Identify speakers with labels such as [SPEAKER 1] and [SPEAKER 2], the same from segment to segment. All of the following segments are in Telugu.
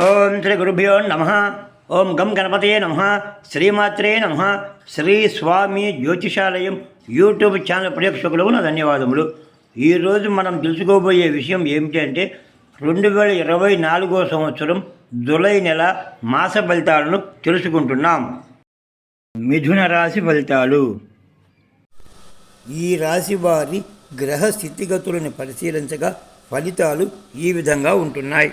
[SPEAKER 1] ఓం శ్రీ గురుభ్యో నమ. ఓం గం గణపతయే నమ. శ్రీమాత్రే నమ. శ్రీ స్వామి జ్యోతిషాలయం యూట్యూబ్ ఛానల్ ప్రేక్షకులకు నా ధన్యవాదములు. ఈరోజు మనం తెలుసుకోబోయే విషయం ఏమిటి అంటే రెండు వేల ఇరవై నాలుగో సంవత్సరం జులై నెల మాస ఫలితాలను తెలుసుకుంటున్నాం. మిథున రాశి ఫలితాలు. ఈ రాశి వారి గ్రహ స్థితిగతులను పరిశీలించగా ఫలితాలు ఈ విధంగా ఉంటున్నాయి.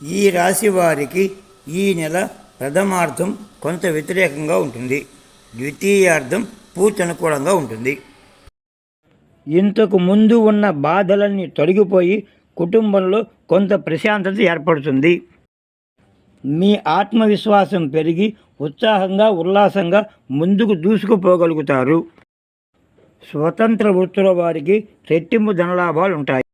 [SPEAKER 1] ఈ రాశి వారికి ఈ నెల ప్రథమార్థం కొంత వ్యతిరేకంగా ఉంటుంది. ద్వితీయార్థం పూర్తి అనుకూలంగా ఉంటుంది. ఇంతకు ముందు ఉన్న బాధలన్నీ తొలగిపోయి కుటుంబంలో కొంత ప్రశాంతత ఏర్పడుతుంది. మీ ఆత్మవిశ్వాసం పెరిగి ఉత్సాహంగా ఉల్లాసంగా ముందుకు దూసుకుపోగలుగుతారు. స్వతంత్ర వృత్తుల వారికి రెట్టింపు ధనలాభాలు ఉంటాయి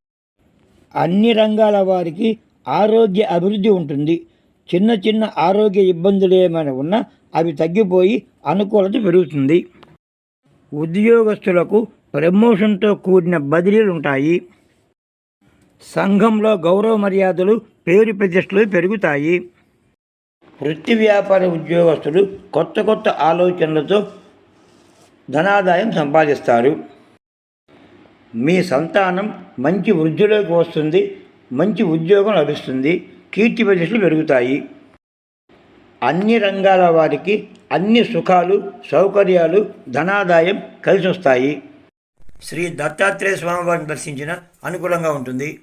[SPEAKER 1] అన్ని రంగాల వారికి ఆరోగ్య అభివృద్ధి ఉంటుంది. చిన్న చిన్న ఆరోగ్య ఇబ్బందులు ఏమైనా ఉన్నా అవి తగ్గిపోయి అనుకూలత పెరుగుతుంది. ఉద్యోగస్తులకు ప్రమోషన్తో కూడిన బదిలీలు ఉంటాయి. సంఘంలో గౌరవ మర్యాదలు పేరు ప్రతిష్టలు పెరుగుతాయి. వృత్తి వ్యాపార ఉద్యోగస్తులు కొత్త కొత్త ఆలోచనలతో ధనాదాయం సంపాదిస్తారు. మీ సంతానం మంచి వృద్ధిలోకి వస్తుంది. మంచి ఉద్యోగం లభిస్తుంది కీర్తి ప్రతిష్టలు పెరుగుతాయి. అన్ని రంగాల వారికి అన్ని సుఖాలు సౌకర్యాలు ధనాదాయం కలిసి వస్తాయి శ్రీ దత్తాత్రేయ స్వామివారిని దర్శించిన అనుకూలంగా ఉంటుంది.